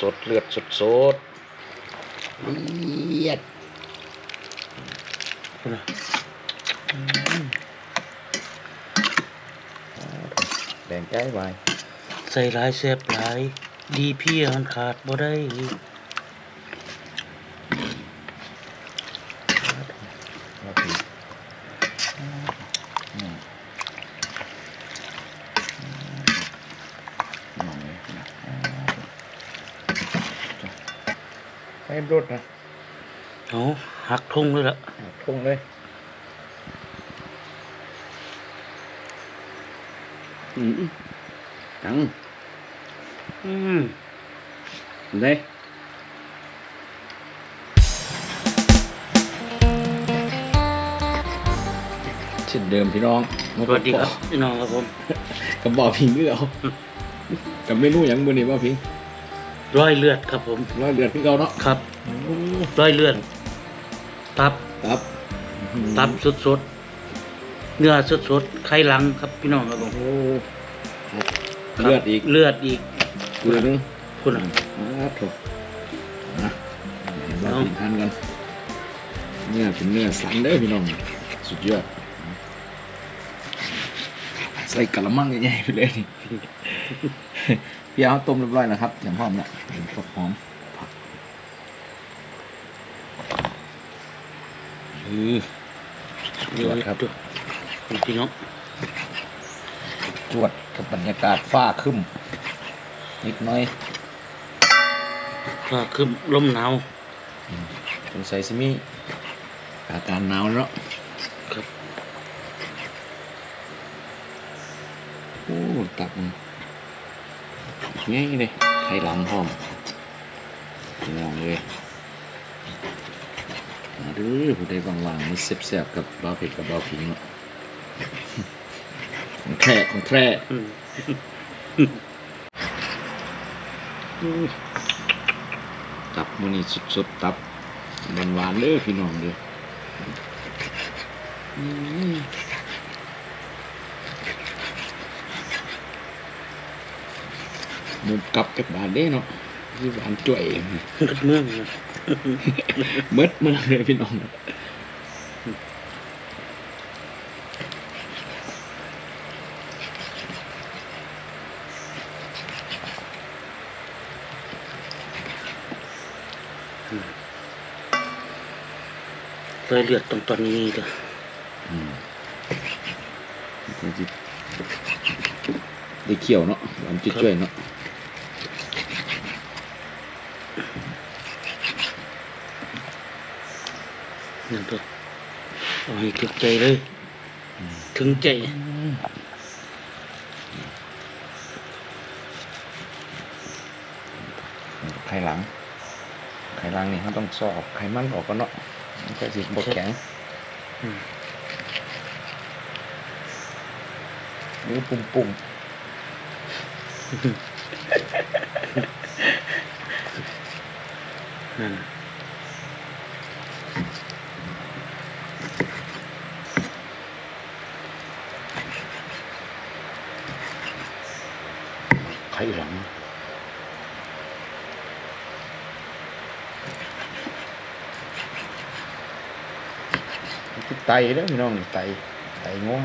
สดๆเลือดสดสดๆเลียดพุ่นน่ะแดงใจไว้ใส่หลายแซ่บหลาย ดีเพี่มันขาดบ่ได้ ให้รถนะเอาหักทุ่งเลยล่ะทุ่งเลยอืมจังอืมเลยเช่นเดิมพี่น้องสวัสดีครับพี่น้องครับผมกับบอกพิงคือเอากับเมนูอย่างมือนี่บ่พิง ร้อยเลือดครับผมร้อยเดือดคือเก่าเนาะครับร้อยเลือดตับครับ ตับสดๆเนื้อสดๆไข่หลังครับพี่น้องครับผมโอ้เลือดอีกเลือดอีกเลือดนึงคุณน่ะอ่าถูกนะเราพิงทานกันเนื้อเป็นเนื้อสันเด้อพี่น้องสุดยอดใส่กะละมังใหญ่ๆไปเลย นี่พี่เอาต้มเรียบร้อยแล้วครับอย่างหอมละผักหอมผักอือจวดครับพี่น้องจวดกับบรรยากาศฟ้าครึ้มนิดหน้อยก็คือลมหนาวสงสัยสิมีอาการหนาวแล้วเนาะครับโอ้ตับมัน ง่เลยไข่หลังหอมมองเลยมาดูผู้ใดว่างๆนี่เสียบๆกับบ้าเผ็ดกับบ้าผิงของแท้ของแท้ตับมันนี่สุดๆตับมันหวานๆเลยพี่น้องเด้อ อืมหมุมกลับจากบ้านเด้เนาะที่หวานจ่วยเลือดเมืองนะเมิดเมืองเลยพี่น้องร้อยเลือดตรงตอนนี้เด้อได้เขียวเนาะหวานจ่วยๆเนาะ นั่นตัวเอาให้ถึงใจเลย ถึงใจ ไข่หลัง ไข่หลังนี่เขาต้องซอกไข่มันออกก่อนเนาะมันจะสิบดแข็งอืมหรือปุ่มปุ่มนั่น ไข่หลังนี่คือ ไตแล้วพี่น้องไตไตง่วง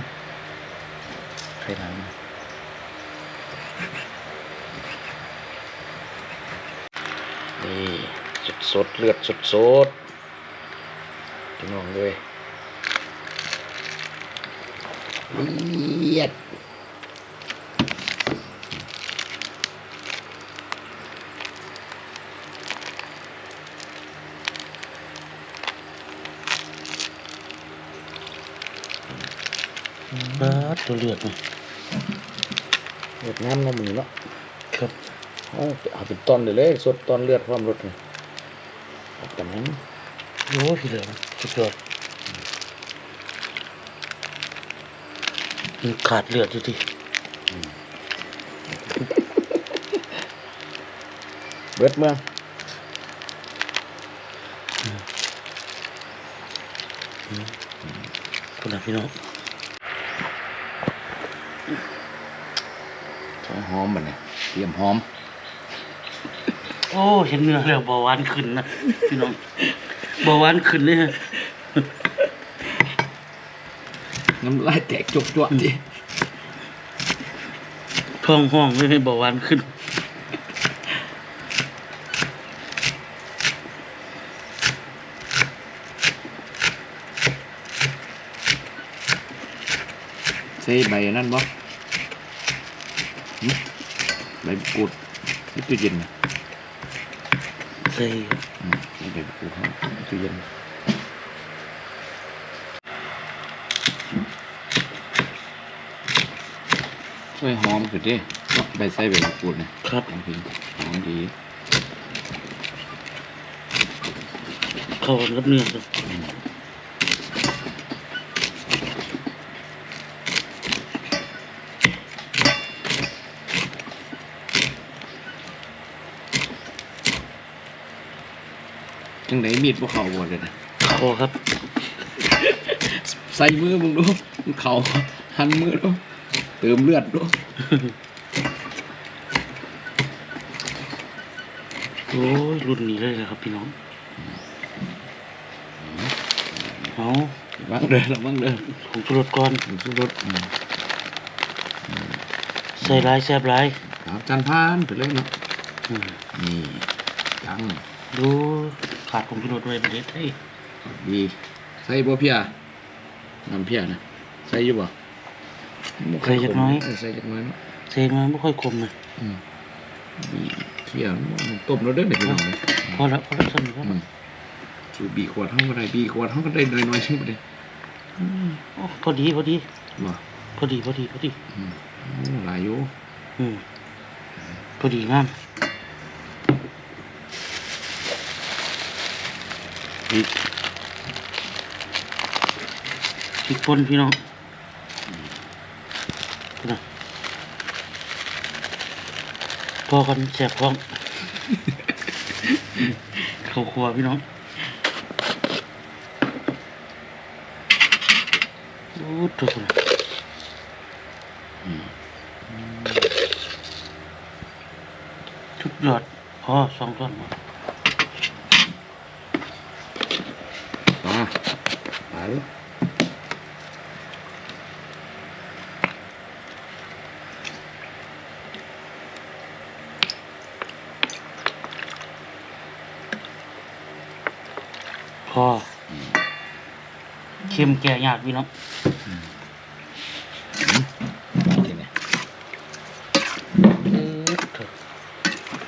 ไข่หลังนี่สดสดเลือดสดสดพี่น้องเลยเลียด ปลาดตัวเลือดนะเลือดงามเนาะมือเนาะครับเอาเอาเป็นตอนเลยเลยสดตอนเลือดความรสนี่เอาแต่นั้นโอ้ยพี่เหลือสุดยอดมันขาดเลือดอยู่ที่เบิดเมือง คุณน่ะพี่น้องใช้หอมมันเนี่ยเตรียมหอม โอ้เห็นเนื้อแล้วเบาหวานขึ้นนะพี่น้องเบาหวานขึ้นเลยฮะน้ำลายแตกจกจวดดิท้องห้องเลยให้เบาหวานขึ้น ใส่ใบนั่นบ่หึใบมะกรูดนี่ตู้เย็นนะใส่อืมใส่ใบมะกรูดเข้าตู้เย็นช่วยหอมขึ้นดิเนาะใบใส่ใบมะกรูดเนี่ยครับหอมจริงหอมดีเข้ากันกับเนื้อเลย จังไหนมีดพวกเขาบ่เลยนะพอครับ ใส่มือมึงดูมึงเขาหันมือดูเติมเลือดดูโอ้ยรุ่นนี้เลยนะครับพี่น้องเอาระวังเด้อระวังเด้อผงชูรสก่อนผมสู้รถอืมใส่หลายแซ่บหลายสามจานพานไปเลยเนาะอืมนี่จังดู ขาดผงชูรสไว้ประเด็ดเฮ้ยดีใส่บ่เพียน้ำเพียนะใส่อยู่บ่ใส่จักหน้อยเใส่จักหน้อยเนาะเซงมันไม่ค่อยคมเลยอืมบีเพียมันต้มแล้วเด้อเด็กพี่น้องเลยพอแล้วพอแล้วสนุกแล้วอืมสูบีขวดเท่าก็ได้บีขวดเท่าก็ได้น้อยๆใช่ไหมเด้โอ้พอดีพอดีบ่พอดีพอดีพอดีอืมโอ้หลายอยู่อืมพอดีงาม ริกพริกป่นพี่น้องพี่น้องพอกันแสบท้องเข้าครัวพี่น้องโอ้ตัวคนชุดยอดพอสองต้นหมด มามาลูกพอเค็มแก่ยากพี่น้องนี่เนี่ย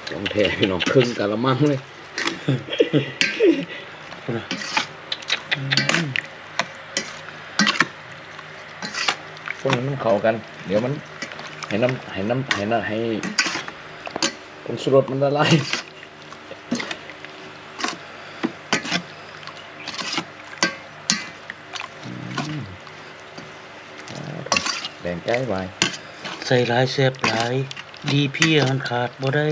ของแท้พี่น้องครึ่งกะละมังเลย พุ่นน่ะพวกนี้มันเข้ากัน เดี๋ยวมันให้น้ำให้น้ำให้น้ำให้ผงชูรสมันละลายแบ่งใจไว้ใส่หลายแซ่บหลาย ดีเพี่มันขาดบ่ได้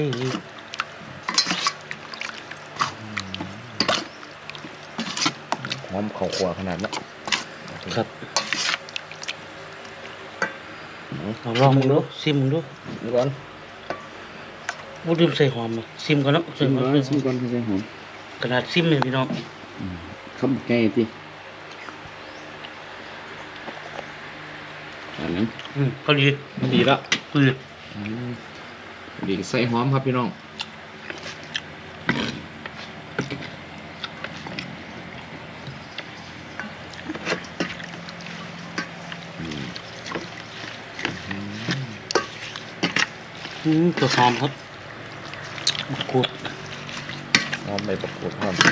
หอมข้าวคั่วขนาดนั้นครับ เอาลองมึงดูซิมมึงดูดูก่อนบ่ลืมใส่หอมเลยซิมก่อนเนาะใส่ชิมหอมก่อนใส่หชิอมมก่อนใส่หอมขนาดซิมเลยพี่น้องคำแก่ที่อันนั้นอืมพอดีดีละพอดีดีใส่หอมครับพี่น้อง ตัวหอมครับมะกรูดหอมใบประกรูดหอมคร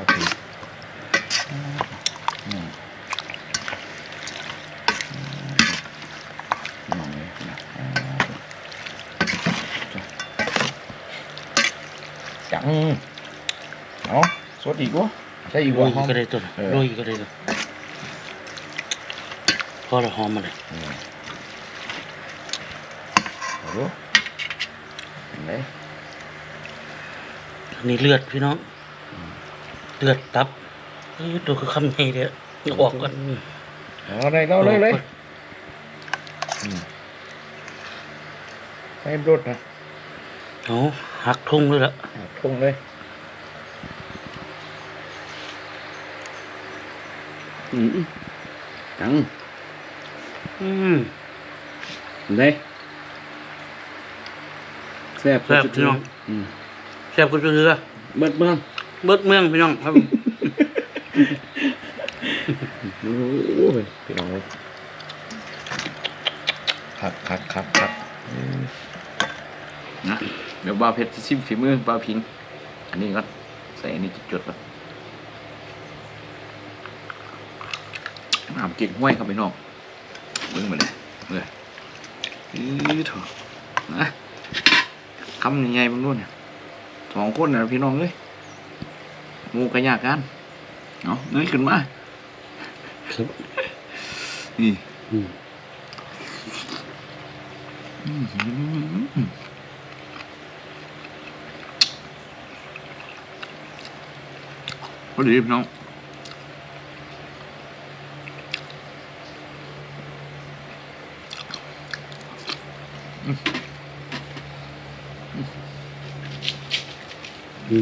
ับพี่อืมอืมนะจังเอาสดอีกวะ ใช่อีกโรวะยหอม ก็ได้ตัวน่ะเออ โรยก็ได้ตัวพอแล้วหอมมาเลยอืมเอาดูเห็นไหมอันนี้เลือดพี่น้อง เลือดตับเอ้ยตัวคือคำใหญ่เด้อเอาออกก่อนเอาเลยเราเลยเลยอืมให้รถนะเอาหักทุ่งเลยละทุ่งเลยอืม จังอืมได้แซ่บแซ่บพี่น้องอืมแซ่บกุเรือเบิดเมืองเบิดเมืองพี่น้องครับโอ้ยพี่น้องเลยคักคักคักคักนะเดี๋ยวบ้าเพชรซิมฝีมือบ้าพิง อันนี้ก็ใส่อันนี้จุดๆก่อน น้ำเก่งห้วยครับพี่น้องเบิ่งมาเลยเลยอือเถอะนะคำยังไงบ้างนู่นเนี่ยสองคนนะพี่น้องเลยมูกระยากันเอาะเงยขึ้นมาครับนี่อืมอื้อหือพอดีพี่น้อง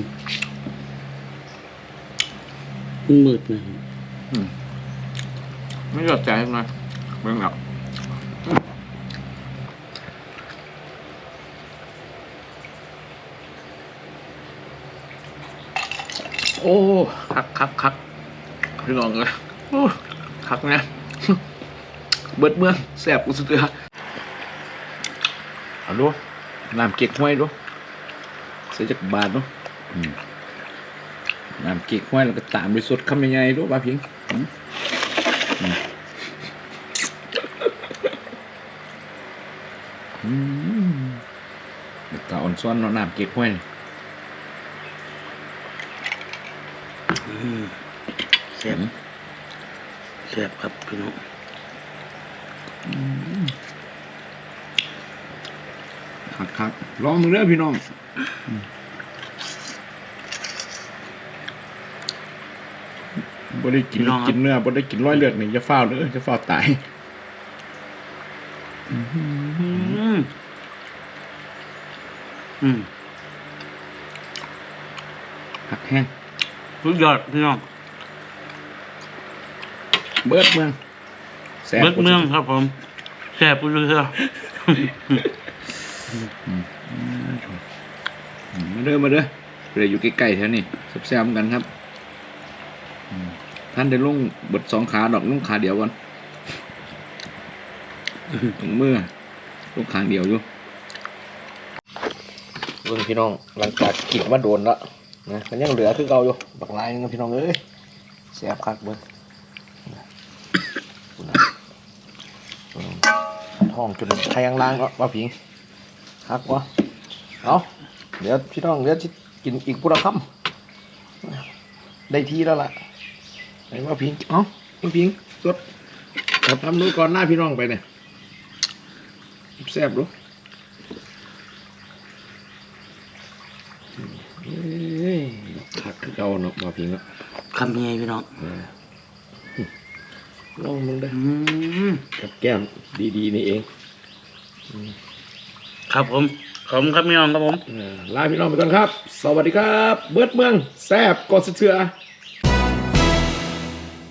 มมันมืดนะไม่ยอดใจนะเบิ่งแล้วโอ้คักคักคักพี่น้องเลยโอ้คักนะเบิดเมืองแสบอุสเตือเอาดู น้ำเก๊กห้วยดูใส่จักบาทดูอืมน้ำเก๊กห้วยแล้วก็ตามด้วยสดคำใหญ่ๆดูบ้าเพิงอืมอืมเด็กตาอ่อนซ้อนเนาะน้ำเก๊กห้วยนี่อืมแซ่บแซ่บครับพี่น้อง คักคักลองมึงเด้อพี่น้องบ่ได้กินกินเนื้อบ่ได้กินร้อยเลือดนี่จะฟ้าวเด้อจะฟ้าวตายอืมอืมคักแห้งสุดยอดพี่น้องเบิดเมืองแซ่บเบิดเมืองครับผมแซ่บกุเรืออืม มาเด้อมาเด้อเรืออยู่ใกล้ๆแถวนี้แซ่บๆกันครับท่านได้ลงบิดสองขาดอกลงขาเดียวก่อนตรงมือลูกคางเดียวอยู่เบิ่งพี่น้องหลังจากกินมาโดนแล้วนะมันยังเหลือคือเก่าอยู่บักลายนึงพี่น้องเอ้ยแซ่บคักเบิ่งท้องจนไทยังล้างก็ว่าผิ งคักวะเอาเดี๋ยวพี่น้องเดี๋ยวจะกินอีกพุทธคำได้ทีแล้วล่ะไหนว่าผิงเอ้าว่าผิงสดทำดูก่อนหน้าพี่น้องไปเนี่ยแซ่บดูเอ้ยคักคือเก่าเนาะมาพิงเนาะคำยังไงพี่น้องลองมึงได้ออืมกับแก้มดีๆนี่เอง ครับผมขอบคุณครับพี่น้องครับผม เออลาพี่น้องไปก่อนครับ สวัสดีครับ เบิร์ดเมืองแซบกดเสือ